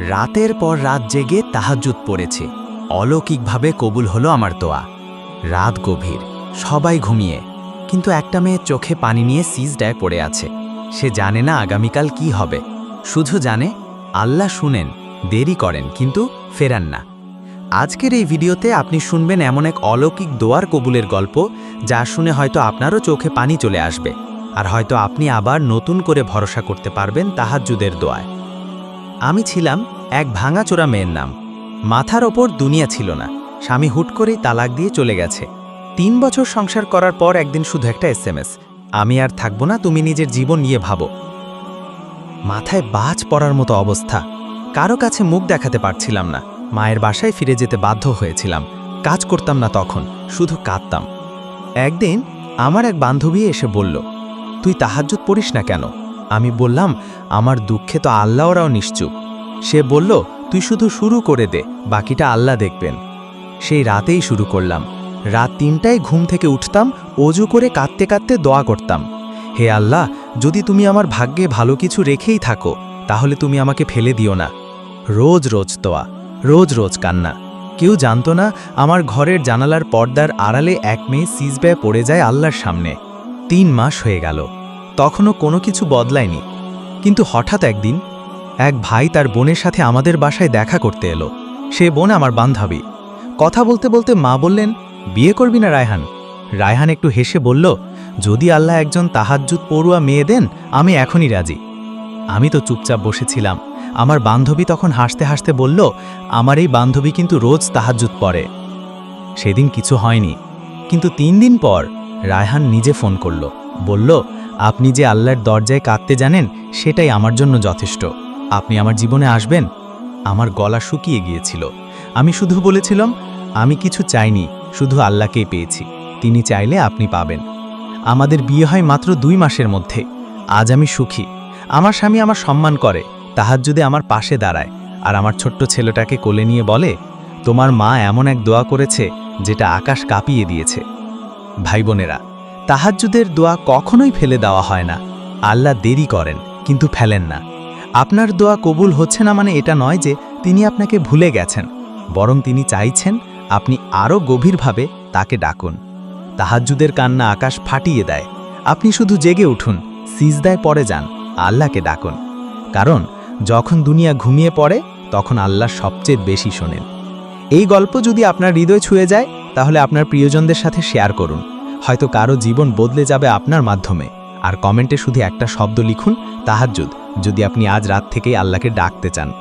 রাতের পর রাত জেগে তাহাজ্জুদ পড়েছে। অলৌকিকভাবে কবুল হলো আমার দোয়া। রাত গভীর, সবাই ঘুমিয়ে, কিন্তু একটা মেয়ে চোখে পানি নিয়ে সিজডায় পড়ে আছে। সে জানে না আগামীকাল কি হবে। শুধু জানে, আল্লাহ শুনেন, দেরি করেন, কিন্তু ফেরান না। আজকের এই ভিডিওতে আপনি শুনবেন এমন এক অলৌকিক দোয়ার কবুলের গল্প, যা শুনে হয়তো আপনারও চোখে পানি চলে আসবে। আর হয়তো আপনি আবার নতুন করে ভরসা করতে পারবেন তাহাজ্জুদের দোয়ায়। আমি ছিলাম এক ভাঙাচোরা মেয়ের নাম। মাথার ওপর দুনিয়া ছিল না। স্বামী হুট করেই তালাক দিয়ে চলে গেছে। তিন বছর সংসার করার পর একদিন শুধু একটা এসএমএস আমি আর থাকব না, তুমি নিজের জীবন নিয়ে ভাবো। মাথায় বাজ পড়ার মতো অবস্থা। কারও কাছে মুখ দেখাতে পারছিলাম না। মায়ের বাসায় ফিরে যেতে বাধ্য হয়েছিলাম। কাজ করতাম না তখন, শুধু কাঁদতাম। একদিন আমার এক বান্ধবী এসে বলল, তুই তাহাজ্জুদ পড়িস না কেন? আমি বললাম, আমার দুঃখে তো আল্লাহ ওরাও নিশ্চুপ। সে বলল, তুই শুধু শুরু করে দে, বাকিটা আল্লাহ দেখবেন। সেই রাতেই শুরু করলাম। রাত তিনটায় ঘুম থেকে উঠতাম, অজু করে কাঁদতে কাঁদতে দোয়া করতাম। হে আল্লাহ, যদি তুমি আমার ভাগ্যে ভালো কিছু রেখেই থাকো, তাহলে তুমি আমাকে ফেলে দিও না। রোজ রোজ দোয়া রোজ রোজ কান্না। কেউ জানতো না, আমার ঘরের জানালার পর্দার আড়ালে এক মেয়ে সিজব্যায় পড়ে যায় আল্লাহর সামনে। তিন মাস হয়ে গেল। তখনও কোনো কিছু বদলায়নি। কিন্তু হঠাৎ একদিন এক ভাই তার বোনের সাথে আমাদের বাসায় দেখা করতে এলো। সে বোন আমার বান্ধবী। কথা বলতে বলতে মা বললেন, বিয়ে করবি না রায়হান। রায়হান একটু হেসে বলল, যদি আল্লাহ একজন তাহাজ্জুদ পড়ুয়া মেয়ে দেন, আমি এখনই রাজি। আমি তো চুপচাপ বসেছিলাম। আমার বান্ধবী তখন হাসতে হাসতে বলল, আমার এই বান্ধবী কিন্তু রোজ তাহাজ্জুদ পড়ে। সেদিন কিছু হয়নি। কিন্তু তিন দিন পর রায়হান নিজে ফোন করল। বলল, আপনি যে আল্লাহর দরজায় কাঁদতে জানেন, সেটাই আমার জন্য যথেষ্ট। আপনি আমার জীবনে আসবেন? আমার গলা শুকিয়ে গিয়েছিল। আমি শুধু বলেছিলাম, আমি কিছু চাইনি, শুধু আল্লাহকেই পেয়েছি। তিনি চাইলে আপনি পাবেন। আমাদের বিয়ে হয় মাত্র দুই মাসের মধ্যে। আজ আমি সুখী। আমার স্বামী আমার সম্মান করে। তাহার যদি আমার পাশে দাঁড়ায়, আর আমার ছোট্ট ছেলেটাকে কোলে নিয়ে বলে, তোমার মা এমন এক দোয়া করেছে, যেটা আকাশ কাঁপিয়ে দিয়েছে। ভাই বোনেরা তাহাজ্জুদের দোয়া কখনোই ফেলে দেওয়া হয় না। আল্লাহ দেরি করেন, কিন্তু ফেলেন না। আপনার দোয়া কবুল হচ্ছে না মানে এটা নয় যে তিনি আপনাকে ভুলে গেছেন, বরং তিনি চাইছেন আপনি আরও গভীরভাবে তাকে ডাকুন। তাহাজ্জুদের কান্না আকাশ ফাটিয়ে দেয়। আপনি শুধু জেগে উঠুন, সিজদায় পরে যান, আল্লাহকে ডাকুন। কারণ যখন দুনিয়া ঘুমিয়ে পড়ে, তখন আল্লাহ সবচেয়ে বেশি শোনেন। এই গল্প যদি আপনার হৃদয় ছুঁয়ে যায়, তাহলে আপনার প্রিয়জনদের সাথে শেয়ার করুন। হয়তো কারও জীবন বদলে যাবে আপনার মাধ্যমে। আর কমেন্টে শুধু একটা শব্দ লিখুন তাহাজুদ যদি আপনি আজ রাত থেকেই আল্লাহকে ডাকতে চান।